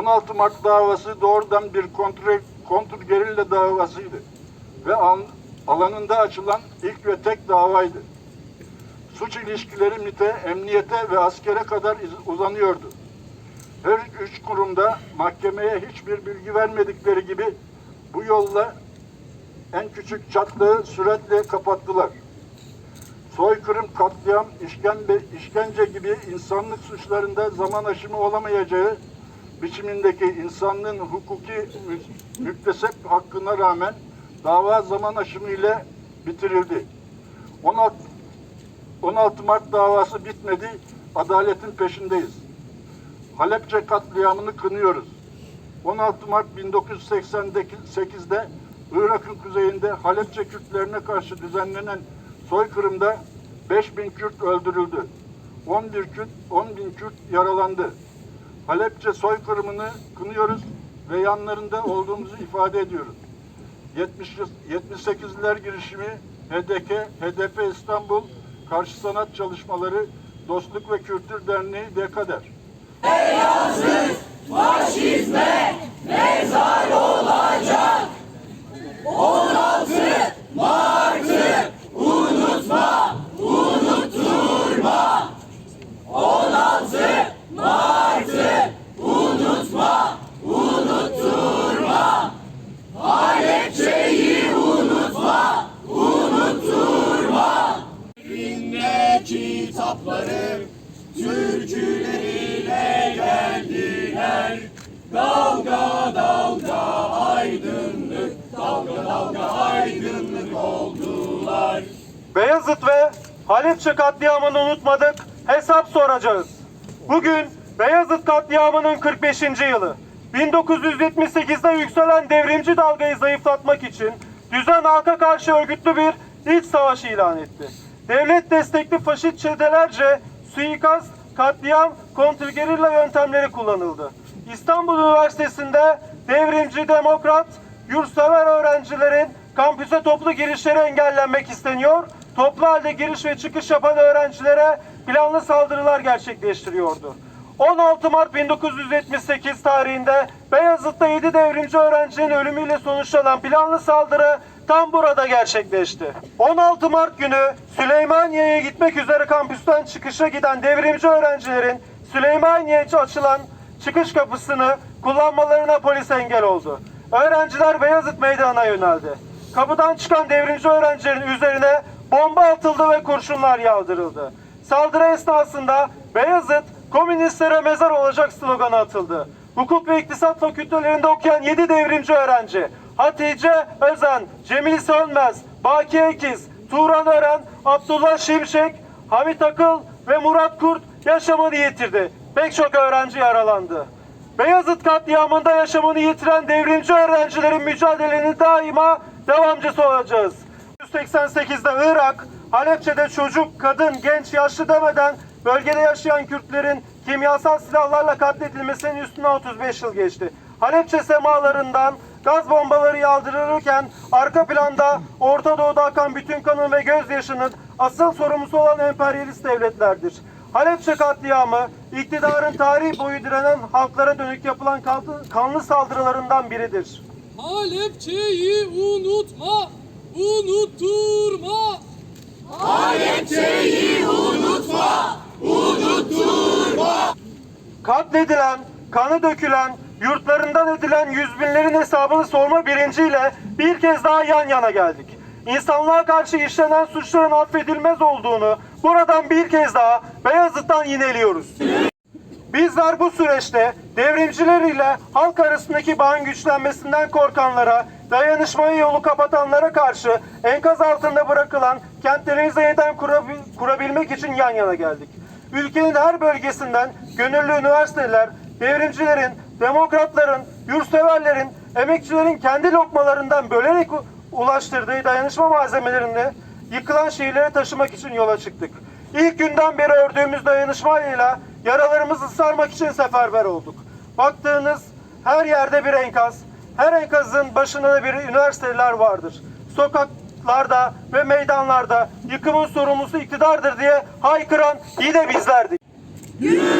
16 Mart davası doğrudan bir kontrgerilla davasıydı ve an- alanında açılan ilk ve tek davaydı. Suç ilişkileri MİT'e, emniyete ve askere kadar uzanıyordu. Her üç kurumda mahkemeye hiçbir bilgi vermedikleri gibi bu yolla en küçük çatlığı süratle kapattılar. Soykırım, katliam, işkembe, işkence gibi insanlık suçlarında zaman aşımı olamayacağı biçimindeki insanlığın hukuki mü- müktesep hakkına rağmen dava zaman aşımı ile bitirildi. 16, 16 Mart davası bitmedi, adaletin peşindeyiz. Halepçe katliamını kınıyoruz. 16 Mart 1988'de Irak'ın kuzeyinde Halepçe Kürtlerine karşı düzenlenen soykırımda 5000 Kürt öldürüldü. 11 Kürt, 10 bin Kürt yaralandı. Halepçe soykırımını kınıyoruz ve yanlarında olduğumuzu ifade ediyoruz. 70, 78'ler girişimi, HDK, HDP İstanbul, Karşı Sanat Çalışmaları, Dostluk ve Kültür Derneği DKDER. Ne Beyazıt ve Halepçe katliamını unutmadık, hesap soracağız. Bugün Beyazıt katliamının 45. yılı. 1978'de yükselen devrimci dalgayı zayıflatmak için düzen halka karşı örgütlü bir iç savaş ilan etti. Devlet destekli faşist çetelerce suikast, katliam, kontrgerilla yöntemleri kullanıldı. İstanbul Üniversitesi'nde devrimci demokrat, yurtsever öğrencilerin kampüse toplu girişleri engellenmek isteniyor. Toplu halde giriş ve çıkış yapan öğrencilere planlı saldırılar gerçekleştiriyordu. 16 Mart 1978 tarihinde Beyazıt'ta 7 devrimci öğrencinin ölümüyle sonuçlanan planlı saldırı tam burada gerçekleşti. 16 Mart günü Süleymaniye'ye gitmek üzere kampüsten çıkışa giden devrimci öğrencilerin Süleymaniye'ye açılan çıkış kapısını kullanmalarına polis engel oldu. Öğrenciler Beyazıt Meydanı'na yöneldi. Kapıdan çıkan devrimci öğrencilerin üzerine bomba atıldı ve kurşunlar yağdırıldı. Saldırı esnasında Beyazıt komünistlere mezar olacak sloganı atıldı. Hukuk ve iktisat fakültelerinde okuyan 7 devrimci öğrenci Hatice Özen, Cemil Sönmez, Baki Ekiz, Turan Ören, Abdullah Şimşek, Hamit Akıl ve Murat Kurt yaşamını yitirdi. Pek çok öğrenci yaralandı. Beyazıt katliamında yaşamını yitiren devrimci öğrencilerin mücadelenin daima devamcısı olacağız. 1988'de Irak, Halepçe'de çocuk, kadın, genç, yaşlı demeden bölgede yaşayan Kürtlerin kimyasal silahlarla katledilmesinin üstüne 35 yıl geçti. Halepçe semalarından gaz bombaları yağdırılırken arka planda Orta Doğu'da akan bütün kanın ve gözyaşının asıl sorumlusu olan emperyalist devletlerdir. Halepçe katliamı iktidarın tarih boyu direnen halklara dönük yapılan kanlı- saldırılarından biridir. Halepçeyi unutma, unutturma. Katledilen, kanı dökülen, yurtlarından edilen yüz binlerin hesabını sorma bilinciyle bir kez daha yan yana geldik. İnsanlığa karşı işlenen suçların affedilmez olduğunu buradan bir kez daha Beyazıt'tan yineliyoruz. Bizler bu süreçte devrimciler ile halk arasındaki bağın güçlenmesinden korkanlara, dayanışmayı yolu kapatanlara karşı enkaz altında bırakılan kentlerimizi yeniden kurabil- kurabilmek için yan yana geldik. Ülkenin her bölgesinden gönüllü üniversiteler, devrimcilerin, demokratların, yurtseverlerin, emekçilerin kendi lokmalarından bölerek ulaştırdığı dayanışma malzemelerini yıkılan şehirlere taşımak için yola çıktık. İlk günden beri ördüğümüz dayanışmayla yaralarımızı sarmak için seferber olduk. Baktığınız her yerde bir enkaz, her enkazın başında da bir üniversiteler vardır. Sokaklarda ve meydanlarda yıkımın sorumlusu iktidardır diye haykıran yine bizlerdik. Yürü